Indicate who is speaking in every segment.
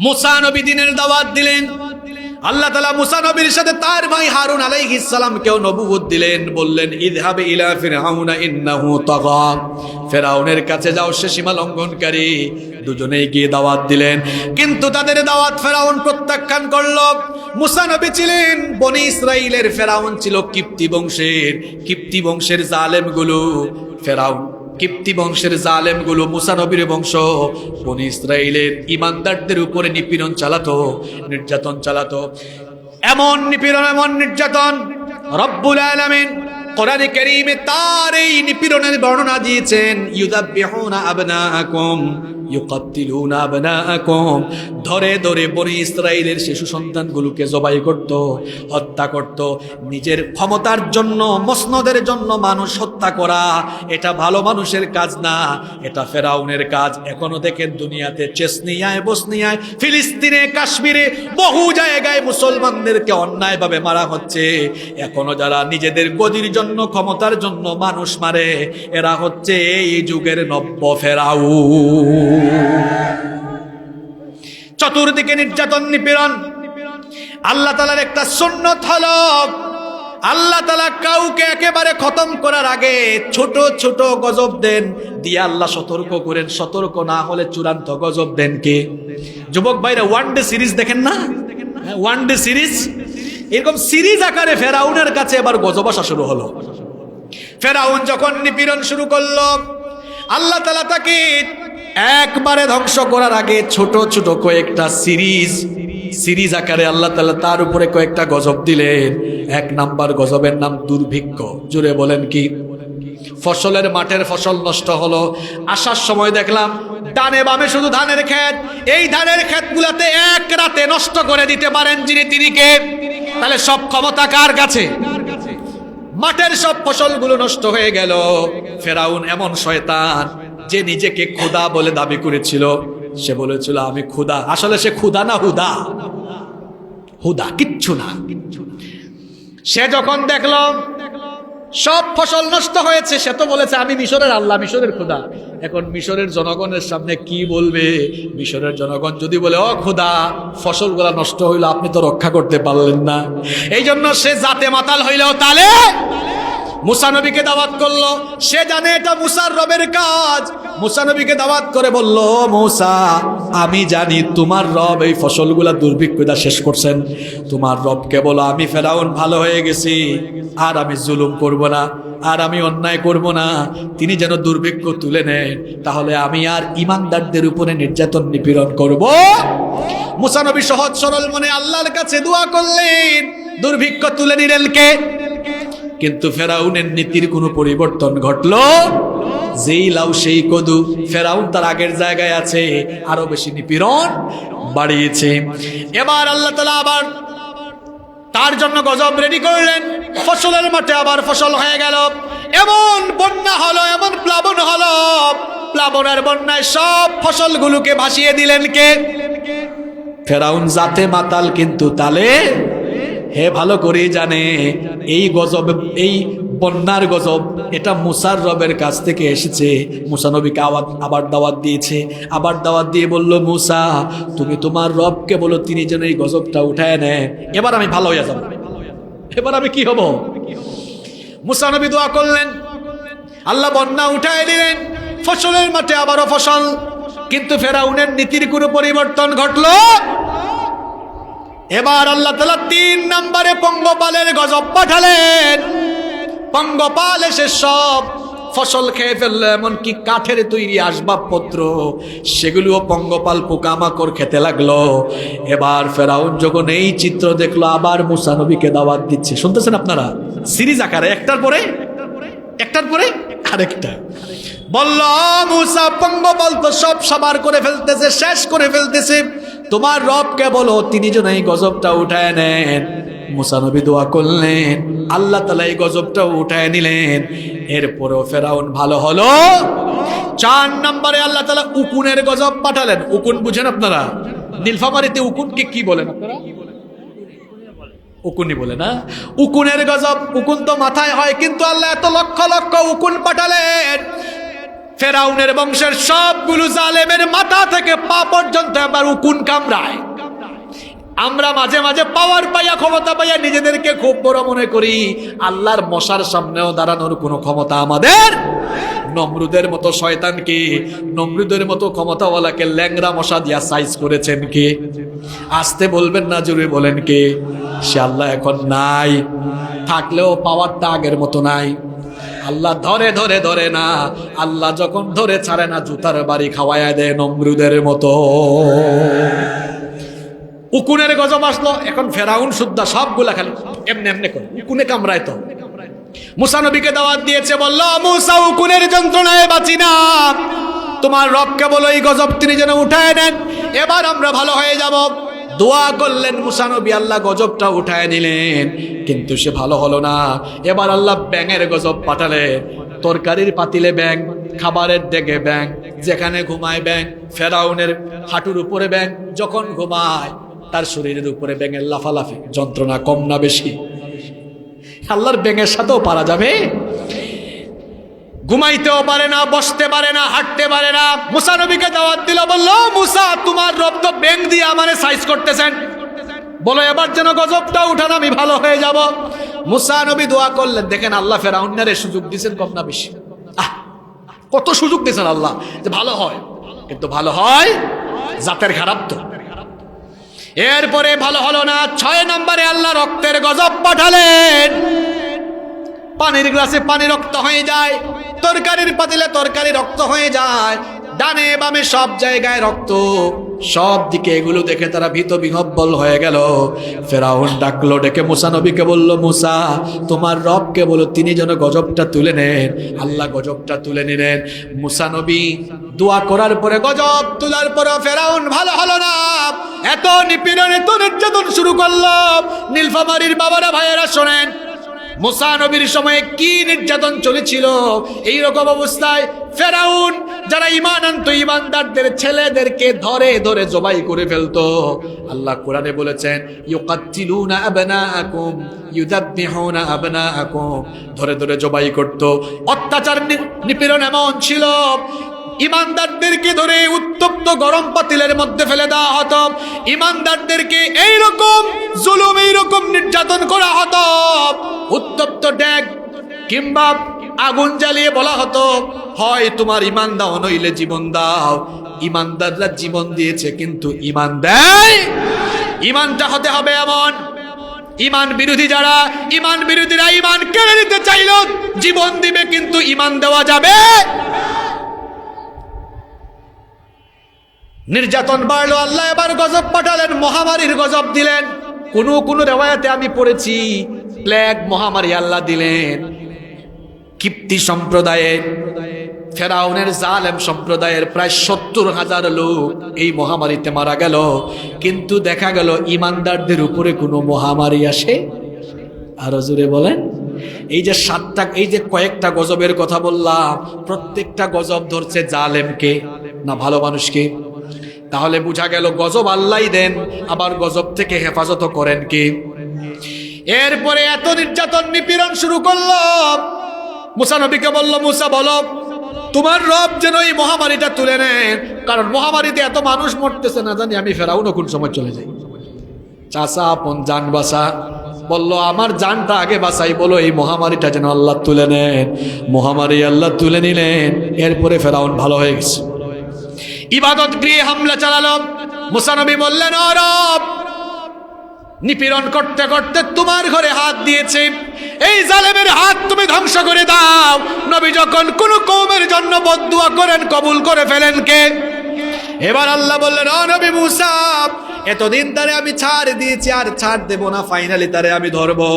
Speaker 1: মুসা নবী দিনের দাওয়াত দিলেন। আল্লাহ তালা মুসা সাথে তার ভাই হারুন আলাইহিস সালাম কেউ নবুয়ত দিলেন, বললেন ইদহাবে ইলা ফিরআউনা ইন্নাহু তাগা। ফেরাউনের কাছে যাও, সে সীমা লঙ্ঘনকারী। দুজনেই গিয়ে দাওয়াত দিলেন। কিন্তু তাদের দাওয়াত ফেরাউন প্রত্যাখ্যান করল। মুসা নবী ছিলেন, বনি ইসরাইলের ফেরাউন ছিল কিপ্তি বংশের কিপ্তি বংশের জালেমগুলো ফেরাউন কিপ্তি বংশের জালেমগুলো গুলো নবীর বংশ। বনি ইসরায়েলের ইমানদারদের উপরে নিপীড়ন চালাতো, নির্যাতন চালাতো। এমন নিপীড়ন, এমন নির্যাতন রব্বুল আলামিন কোরআন তার এই নিপীড়নের বর্ণনা দিয়েছেন ইউদাব্বিহুনা আবনাআকুম। ইউকাত্তিলুনা আবনাআকুম। ধরে ধরে বনি ইসরায়েলের শিশু সন্তানগুলোকে জবাই করত, হত্যা করত। নিজের ক্ষমতার জন্য, মসনদের জন্য মানুষ হত্যা করা, এটা ভালো মানুষের কাজ না, এটা ফেরাউনের কাজ। এখনও দেখেন দুনিয়াতে চেসনিয়ায়, বসনিয়ায়, ফিলিস্তিনে, কাশ্মীরে বহু জায়গায় মুসলমানদেরকে অন্যায়ভাবে মারা হচ্ছে। এখনও যারা নিজেদের গদির জন্য, ক্ষমতার জন্য মানুষ মারে, এরা হচ্ছে এই যুগের নব্য ফেরাউ চতুর্দিকে নির্যাতন, নিপীড়ন। আল্লাহ তালার একটা সুন্নত হলো, আল্লাহ তালা কাউকে একেবারে খতম করার আগে ছোট ছোট গজব দেন। দিয়ে আল্লাহ সতর্ক করেন, সতর্ক না হলে চূড়ান্ত গজব দেন কে? যুবক ভাইরা ওয়ান ডে সিরিজ দেখেন না? ওয়ান ডে সিরিজ এরকম সিরিজ আকারে ফেরাউনের কাছে এবার গজব আসা শুরু হলো। ফেরাউন যখন নিপীড়ন শুরু করল, আল্লাহ তালা তাকে একবারে ধ্বংস করার আগে ছোট ছোট কয়েকটা সিরিজ সিরিজ আকারে আল্লাহ তালা তার উপরে কয়েকটা গজব দিলেন। এক নাম্বার গজবের নাম দুর্ভিক্ষ। জুড়ে বলেন কি? ফসলের মাঠের ফসল নষ্ট হলো। আসার সময় দেখলাম, ডানে বামে শুধু ধানের ক্ষেত। এই ধানের ক্ষেতগুলোতে এক রাতে নষ্ট করে দিতে পারেন যিনি তিনি কে? তাহলে সব ক্ষমতা কার কাছে? মাঠের সব ফসলগুলো নষ্ট হয়ে গেল। ফেরাউন এমন শয়তান। যে নিজেকে খুদা বলে দাবি করেছিল, সে বলেছিল, আমি খুদা আসলে সে খুদা না হুদা? হুদা, কিচ্ছু না। সে যখন দেখল, সব ফসল নষ্ট হয়েছে, সে তো বলেছে, আমি মিশরের আল্লাহ, মিশরের খুদা এখন মিশরের জনগণের সামনে কি বলবে? মিশরের জনগণ যদি বলে ও খুদা ফসলগুলা নষ্ট হইল, আপনি তো রক্ষা করতে পারলেন না। এই জন্য সে জাতে মাতাল হইলেও তালে মুসানবীকে দাওয়াত করল। সে জানে এটা মুসার রবের কাজ। মুসানবীকে দাওয়াত করে বলল, মৌসা, আমি জানি তোমার রব এই ফসলগুলা দুর্ভিক্ষতা শেষ করছেন। তোমার রবকে বলো আমি, ফেরাউন, ভালো হয়ে গেছি। আর আমি জুলুম করব না, আর আমি অন্যায় করব না। তিনি যেন দুর্ভিক্ষ তুলে নেন তাহলে আমি আর ইমানদারদের উপরে নির্যাতন নিপীড়ন করব। মুসানবী সহজ সরল মনে আল্লাহর কাছে দোয়া করলেন। দুর্ভিক্ষ তুলে নিলেন কে? কিন্তু ফেরাউনের নীতির কোনো পরিবর্তন ঘটলো? যেই লাউ, সেই কদু। ফেরাউন তার আগের জায়গায় আছে, আরও বেশি নিপীড়ন বাড়িয়েছে। এবার আল্লাহ তালা আবার তার জন্য গজব রেডি করলেন। ফসলের মাঠে আবার ফসল হয়ে গেল। এমন বন্যা হলো, এমন প্লাবন হলো। প্লাবনের বন্যায় সব ফসলগুলোকে ভাসিয়ে দিলেন কে? ফেরাউন জাতে মাতাল, কিন্তু তালে হে ভালো করে জানে, এই গজব, এই বন্যার গজব, এটা মুসার রবের কাছ থেকে এসেছে। মুসা নবীকে আবার দাওয়াত দিয়েছে। আবার দাওয়াত দিয়ে বলল, মুসা, তুমি তোমার রবকে বলো, তিনি যেন এই গজবটা উঠায় নেয়। এবার আমি ভালো হয়ে যাব। এবার আমি কি হব? মুসা নবী দোয়া করলেন। আল্লাহ বন্যা উঠায় দিলেন। ফসলের মাঠে আবারও ফসল। কিন্তু ফেরাউনের নীতির কোনো পরিবর্তন ঘটলো? এবার আল্লাহ তালা তিন নম্বরে পঙ্গপালের গজব পাঠালেন। পঙ্গপাল এসে সব ফসল খেয়ে ফেলল, এমনকি কাঠের তৈরি আসবাবপত্র, সেগুলোও পঙ্গপাল পোকামাকড় খেতে লাগল। এবার ফেরাউন যখন এই চিত্র দেখল, আবার মুসানবীকে দাওয়াত দিচ্ছে। শুনতেছেন আপনারা? সিরিজ আকারে, একটার পরে একটার পরে আরেকটা। বলল মুসা, পঙ্গপাল তো সব সাবার করে ফেলতেছে, শেষ করে ফেলতেছে। তোমার রবকে বলো, তিনি যেন এই গজবটা উঠায় নেন। মুসানবী দোয়া করলেন, আল্লাহ তালা এই গজবটা উঠায় নিলেন। এরপরেও ফেরাউন ভালো হলো। চার নম্বরে আল্লাহ তালা উকুনের গজব পাঠালেন। উকুন বুঝেন আপনারা? নীলফামারিতে উকুনকে কি বলেন উকুনি বলে না? উকুনের গজব উকুন তো মাথায় হয়, কিন্তু আল্লাহ এত লক্ষ লক্ষ উকুন পাঠালেন। ফেরাউনের বংশের সবগুলো জালেমের মাথা থেকে পা পর্যন্ত এবার উকুন কামড়ায়। আমরা মাঝে মাঝে পাওয়ার পাইয়া, ক্ষমতা পাইয়া নিজেদেরকে খুব বড় মনে করি, আল্লাহর মশার সামনেও দাঁড়ানোর কোনো ক্ষমতা আমাদের নমরুদের মতো শয়তানকে নমরুদের মতো ক্ষমতাওয়ালাকে ল্যাংরা মশা দিয়া সাইজ করেছেন কে? আসতে বলবেন না জুড়ে বলেন কে? সে আল্লাহ এখন নাই, থাকলেও পাওয়ারটা আগের মতো নাই। আল্লাহ ধরে ধরে ধরে না। আল্লাহ যখন ধরে ছাড়ে না, জুতার বাড়ি খাওয়ায় দেয় নমরুদের মতো। উকুনের গজব আসলো, এখন ফেরাউন সুদ্ধা সবগুলা খালি এমনি এমনি করে, উকুনে কামড়ায় তো। মুসা নবীকে দাওয়াত দিয়েছে, বলল, মুসা, উকুনের যন্ত্রণায় বাঁচি না। তোমার রবকে বলো, এই গজব তিনি যেন উঠায় নেন। এবার আমরা ভালো হয়ে যাব। দোয়া করলেন মুসা নবী, আল্লাহ গজবটা উঠায় নিলেন কিন্তু সে ভালো হলো না। এবার আল্লাহ ব্যাঙের গজব পাঠালেন। তরকারির পাতিলে ব্যাং খাবারের ডেকে ব্যাং যেখানে ঘুমায় ব্যাং ফেরাউনের হাঁটুর উপরে ব্যাং যখন ঘুমায়, তার শরীরের উপরে ব্যাঙের লাফালাফি, যন্ত্রণা কম না বেশি। আল্লাহর ব্যাঙের সাথেও পারা যাবে? ঘুমাইতেও পারে না, বসতে পারে না, হাঁটতে পারে না। মুসা নবীকে দাওয়াত দিল, বলল মুসা, তোমার রব তো ব্যাং দিয়ে আমারে সাইজ করতেছেন। বলো, এবার যেন গজবটা উঠান আমি ভালো হয়ে যাব? মুসা নবী দোয়া করলেন, দেখেন, আল্লাহ ফেরাউন্নারে সুযোগ দিয়েছেন কম না বেশি কত সুযোগ দিয়েছেন আল্লাহ, যে ভালো হয়। কিন্তু ভালো হয় জাতের খারাপ তো। এরপরে ভালো হলো না, ছয় নম্বরে আল্লাহ রক্তের গজব পাঠালেন। পানির গ্লাসে পানি রক্ত হয়ে যায়। তরকারির পাতিলে তরকারি রক্ত হয়ে যায়। ডানে বামে সব জায়গায় রক্ত। সব দিকে এগুলো দেখে তারা ভীত বিহব্বল হয়ে গেল। ফেরাউন ডাকলো, ডেকে মুসা নবীকে বলল, মুসা, তোমার রবকে বলো, তিনি যেন গজবটা তুলে নেন। আল্লাহ গজবটা তুলে নিলেন। মুসা নবী দোয়া করার পরে, গজব তোলার পরে ফেরাউন ভালো হলো না। এত নিপীড়ন এত নির্যাতন শুরু করল। নীলফামারির বাবারা ভাইয়েরা শোনেন নবীর সময়ে কি নির্যাতন চলেছিল? এই রকম অবস্থায় ফেরাউন, যারা ইমান আনত ইমানদারদের ছেলেদেরকে ধরে ধরে জবাই করে ফেলতো। আল্লাহ কোরআনে বলেছেন, ইউকাত্তিলুনা আবনাআকুম, ইউদাব্বিহুনা আবনাআকুম। ধরে ধরে জবাই করত। অত্যাচার নিপীড়ন এমন ছিল ইমানদারদেরকে ধরে উত্তপ্ত গরম পাতিলের মধ্যে ফেলে দেওয়া হতো। ইমানদারদেরকে এইরকম জুলুম, এইরকম নির্যাতন করা হতো। উত্তপ্ত ড্যাগ কিংবা আগুন জ্বালিয়ে বলা হতো, হয় তোমার ইমান দাও, নইলে জীবন দাও। ইমানদাররা জীবন দিয়েছে, কিন্তু ইমান দেয়। ইমানটা হতে হবে এমন। ইমান বিরোধী যারা, ইমান বিরোধীরা ইমান কেড়ে নিতে চাইল, জীবন দিবে, কিন্তু ইমান দেওয়া যাবে। নির্যাতন বাড়লো, আল্লাহ এবার গজব পাঠালেন, মহামারীর গজব দিলেন। কোনো কোনো রেওয়ায়াতে আমি পড়েছি প্লেগ মহামারী আল্লাহ দিলেন। কিপ্তি সম্প্রদায়ের ফেরাউনের জালেম সম্প্রদায়ের প্রায় সত্তর হাজার লোক এই মহামারীতে মারা গেল। কিন্তু দেখা গেল, ইমানদারদের উপরে কোনো মহামারী আসে? আরও জোরে বলেন। এই যে সাতটা, এই যে কয়েকটা গজবের কথা বললাম, প্রত্যেকটা গজব ধরছে জালেমকে, না ভালো মানুষকে? তাহলে বোঝা গেল গজব আল্লাহ দেন, আবার গজব থেকে হেফাজত করেন কি? এরপরে এত নির্যাতন, নিপীড়ন শুরু করল। মুসা নবীকে বলল, মুসা, বলো, তোমার রব যেন এই মহামারীটা তুলে নেন কারণ মহামারীতে এত মানুষ মরতেছে, না জানি আমি ফেরাও কোন সময় চলে যাই। চাষা আপন জান বাসা বলল, আমার জানটা আগে বাসাই বলো, এই মহামারীটা যেন আল্লাহ তুলে নেন। মহামারী আল্লাহ তুলে নিলেন, এরপরে ফেরাউন ভালো হয়ে গেছে। ইবাদত গৃহে হামলা চালালো। মুসানবী বললেন অরব নিপীড়ন করতে করতে তোমার ঘরে হাত দিয়েছে। এই জালেমের হাত তুমি ধ্বংস করে দাও। নবী যখন কোন কৌমের জন্য বদুয়া করেন, কবুল করে ফেলেন কে? এবার আল্লাহ বললেন অনবী মুসাফ মুসা এতদিন তারে আমি ছাড় দিয়েছি, আর ছাড় দেব না। ফাইনালি তারে আমি ধরবো।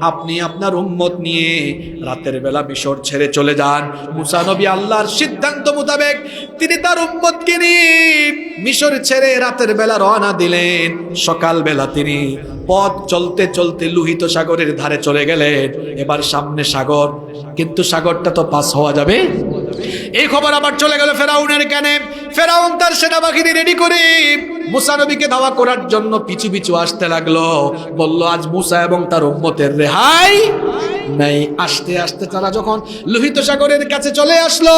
Speaker 1: আপনি আপনার উম্মত নিয়ে রাতের বেলা মিশর ছেড়ে চলে যান। মুসা নবী আল্লাহর সিদ্ধান্ত মোতাবেক তিনি তার উম্মতকে নিয়ে মিশর ছেড়ে রাতের বেলা রওনা দিলেন। সকাল বেলা তিনি পথ চলতে চলতে লোহিত সাগরের ধারে চলে গেলেন। এবার সামনে সাগর, কিন্তু সাগরটা তো পাস হওয়া যাবে? এই খবর আবার চলে গেল ফেরাউনের কানে। ফেরাউন তার সেনাবাহিনী রেডি করে। মুসা নবীকে ধাওয়া করার জন্য পিছু পিছু আসতে লাগল। বলল, আজ মুসা এবং তার উম্মতের রেহাই নাই। আসতে আসতে তারা যখন লোহিত সাগরের কাছে চলে আসলো,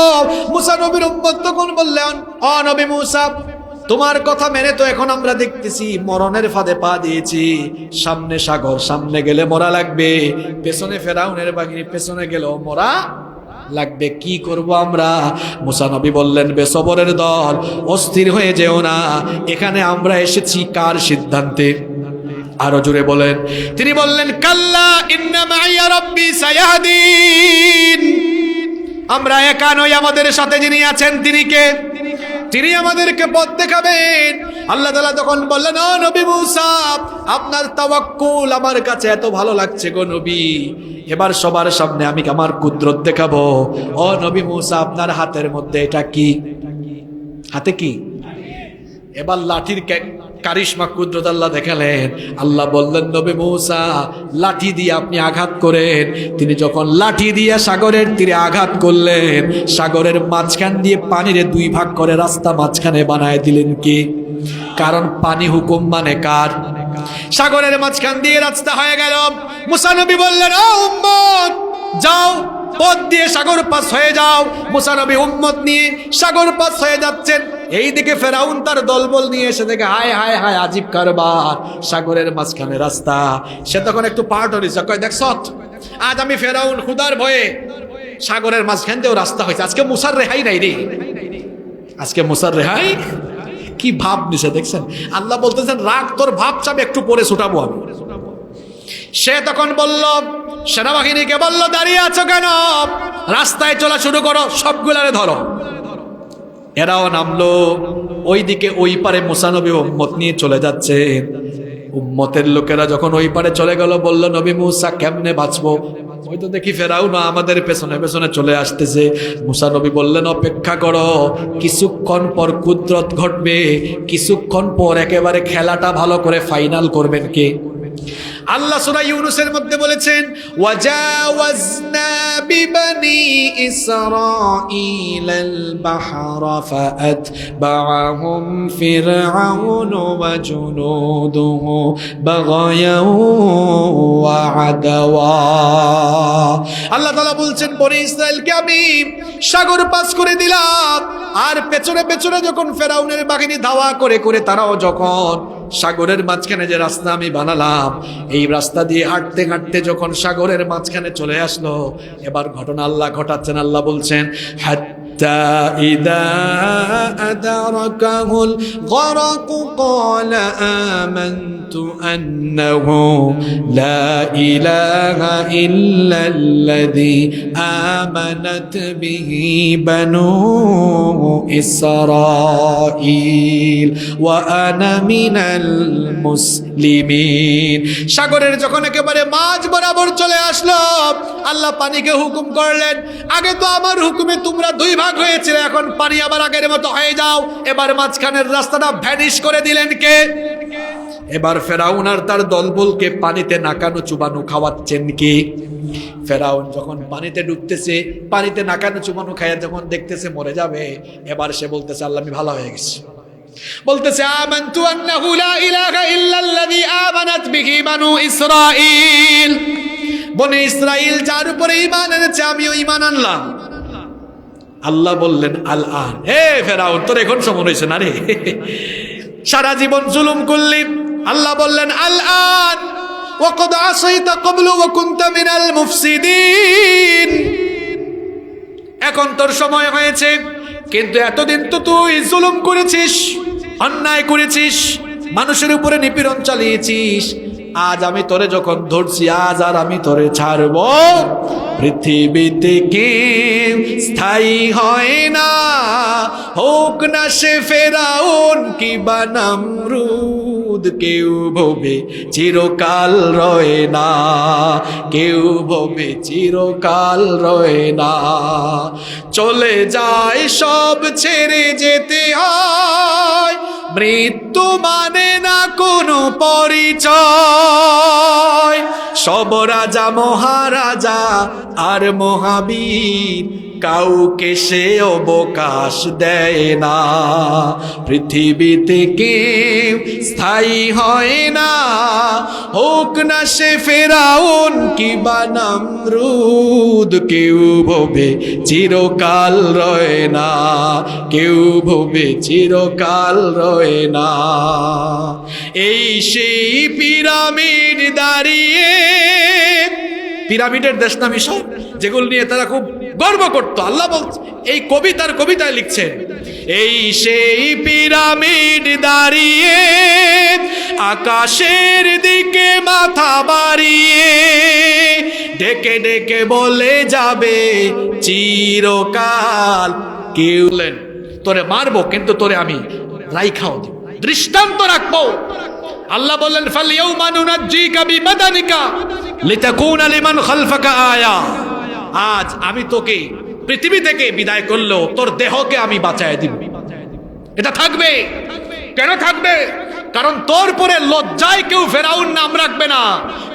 Speaker 1: মুসা নবীর উম্মত তখন বললেন, অ নবী মুসা, তোমার কথা মেনে তো এখন আমরা দেখতেছি মরণের ফাঁদে পা দিয়েছি। সামনে সাগর, সামনে গেলে মরা লাগবে। পেছনে ফেরাউনের বাহিনী, পেছনে গেলেও মরা লাগবে, কি করব আমরা? মুসানবী বললেন, বেসবরের দল, অস্থির হয়ে যেও না। এখানে আমরা এসেছি কার সিদ্ধান্তে? আরও জুড়ে বলেন। তিনি বললেন, কাল্লা আমরা একা নই, আমাদের সাথে যিনি আছেন তিনি কে? তিনি আমাদেরকে পথ দেখাবেন। আল্লাহ তালা তখন বললেন, ও নবী মুসা, আপনার তাওয়াক্কুল আমার কাছে এত ভালো লাগছে গো নবী। এবার সবার সামনে আমি আমার কুদরত দেখাবো। ও নবী মুসা, আপনার হাতের মধ্যে এটা কি? হাতে কি? এবার লাঠির কারিশমা কুদরত আল্লাহ দেখালেন। আল্লাহ বললেন, নবী মৌসা, লাঠি দিয়ে আপনি আঘাত করেন। তিনি যখন লাঠি দিয়ে সাগরের তীরে আঘাত করলেন, সাগরের মাঝখান দিয়ে পানিরে দুই ভাগ করে রাস্তা মাঝখানে বানায় দিলেন কি? কারণ পানি হুকুম মানে কার? সাগরের মাঝখান দিয়ে রাস্তা হয়ে গেল। মুসানবী বললেন যাও, পথ দিয়ে সাগর পাস হয়ে যাও। মুসানবী উম্মত নিয়ে সাগর পাস হয়ে যাচ্ছেন। এইদিকে ফেরাউন তার দলবল নিয়ে এসে দেখে, হায় হায় হায়, আজিব কারবার, সাগরের মাঝখানে রাস্তা। সে তখন একটু পার্ট হয়েছে কয়, দেখ, সৎ। আজ আমি ফেরাউন খুদার ভয়ে সাগরের মাঝখান দিয়েও রাস্তা হয়েছে। আজকে মুসার রেহাই নাই রে। আজকে মুসার রেহাই কি ভাব নিছে দেখছেন? আল্লাহ বলতেছেন, রাগ তোর ভাব চাবে একটু পরে ছুটাবো আমি। সে তখন বলল, সেনাবাহিনীকে বলল, দাঁড়িয়ে আছো কেন? রাস্তায় চলা শুরু করো, সবগুলারে ধরো। এরাও নামলো ওই দিকে ওই পারে মুসানবী উম্মত নিয়ে চলে যাচ্ছে। উম্মতের লোকেরা যখন ওই পারে চলে গেল, বলল, নবী মুসা কেমনে বাঁচবো? ওই তো দেখি ফেরাও না, আমাদের পেছনে পেছনে চলে আসতেছে। মুসা নবী বললেন, অপেক্ষা করো, কিছুক্ষণ পর কুদরত ঘটবে, কিছুক্ষণ পর একেবারে খেলাটা ভালো করে ফাইনাল করবেন কে? আল্লাহ সূরা ইউনূসের মধ্যে বলেছেন আদাওয়া। আল্লাহ তাআলা বলছেন, বনি ইসরাইলকে আমি সাগর পাস করে দিলাম, আর পেছনে পেছনে যখন ফেরাউনের বাহিনী ধাওয়া করে করে তারাও যখন সাগরের মাঝখানে যে রাস্তা আমি বানালাম, এই রাস্তা দিয়ে হাঁটতে হাঁটতে যখন সাগরের মাঝখানে চলে আসলো, এবার ঘটনা আল্লাহ ঘটাচ্ছেন। আল্লাহ বলছেন حتى إذا أدركه الغرق قال آمنت أنه لا إله إلا الذي آمنت به بنو إسرائيل وأنا من المسلمين সাগরের যখন একেবারে মাঝ বরাবর চলে আসলো আল্লাহ পানিকে হুকুম করলেন আগে তো আমার হুকুমে তোমরা দুই ভাগ হয়েছিল, এখন পানি আবার আগের মতো হয়ে যাও। এবার মাঝখানের রাস্তাটা ভ্যানিশ করে দিলেন কে? এবার ফেরাউন আর তার দলবলকে পানিতে নাকানো চুবানো খাওয়াচ্ছেন কি? ফেরাউন যখন পানিতে ডুবতেছে, পানিতে নাকানো চুবানো খাইয়া যখন দেখতেছে মরে যাবে, এবার সে বলতেছে, আল্লাহ, আমি ভালো হয়ে গেছি। বলতেছে, আমানতু আন্নাহু লা ইলাহা ইল্লাল্লাযী আমানাত বিহি বানু ইসরাঈল। বনে ইসরাইল যার উপরে ঈমান এনেছে, আমিও ঈমান আনলাম। আল্লাহ বললেন আল আন হে ফেরাউন তোর এখন সময় হয়েছে না রে সারা জীবন জুলুম করলি আল্লাহ বললেন আল আন وقد عصيت قبل وكنت من المفسدين এখন তোর সময় হয়েছে কিন্তু এতদিন তো তুই জুলুম করেছিস অন্যায় করেছিস মানুষের উপরে নিপীড়ন চালিয়েছিস আজ আমি তোরে যখন ধরছি, আজ আর আমি তোরে ছাড়ব। পৃথিবীতে কেউ স্থায়ী হয় না। হোক না সে ফেরাউন কি বানামরুদ কেউ ভবে চিরকাল রয়ে না। কেউ ভবে চিরকাল রয়ে না। চলে যায় সব ছেড়ে যেতে হয়। মৃত্যু মানে না কোনো পরিচয়। সব রাজা, মহারাজা আর মহাবীর, কাউকে সে অবকাশ দেয় না। পৃথিবীতে কেউ স্থায়ী হয় না। হোক না সে ফেরাউন কি বানামরুদ কেউ ভবে চিরকাল রয় না। কেউ ভবে চিরকাল রয় না। এই সেই পিরামিড দাঁড়িয়ে পিরামিডের দেশ না মিশর যেগুলো নিয়ে তারা খুব গর্ব করত। আল্লাহ বলছে এই কবিতার কবিতায় লিখছেন এই সেই পিরামিড দাঁড়িয়ে আকাশের দিকে মাথা বাড়িয়ে ডেকে ডেকে বলে যাবে চিরকাল কেউ বললেন, তোরে মারবো কিন্তু তোরে আমি রাইখাও দিব। দৃষ্টান্ত রাখব। আল্লাহ বললেন ফাল ইয়াউমা নুনাজ্জিকা বিবাদানিকা লিতাকুনা লিমান খালফাকা আয়া। আজ আমি তোকে পৃথিবী থেকে বিদায় করল তোর দেহকে আমি বাঁচায় দিব। এটা থাকবে? কেন থাকবে? কারণ তোর পরে লজ্জায় কেউ ফেরাউন নাম রাখবে না।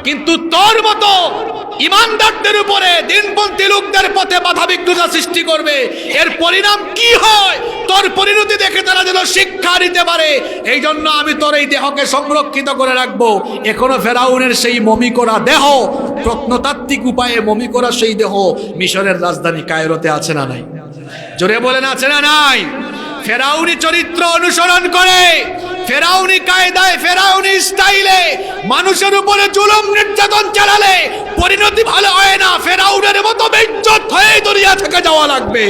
Speaker 1: কিন্তু তোর মতো ইমানদারদের উপরে দিনপন্থী লোকদের পথে বাধা বিঘ্নতা সৃষ্টি করবে। এর পরিণাম কি হয়? তোর পরিণতি দেখে তারা যেন শিক্ষা নিতে পারে। এই জন্য আমি তোর এই দেহকে সংরক্ষিত করে রাখব। এখনও ফেরাউনের সেই মমি করা দেহ, প্রত্নতাত্ত্বিক উপায়ে মমি করা সেই দেহ মিশরের রাজধানী কায়রোতে আছে না নাই? জোরে বলেন, আছে না নাই? ফেরাউনি চরিত্র অনুসরণ করে ফেরাউনি কায়দায়, ফেরাউনি স্টাইলে মানুষের উপরে জুলুম, নির্যাতন চালালে পরিণতি ভালো হয় না। ফেরাউনের মতো বেজ্জত হয়ে দুনিয়া থেকে যাওয়া লাগবে।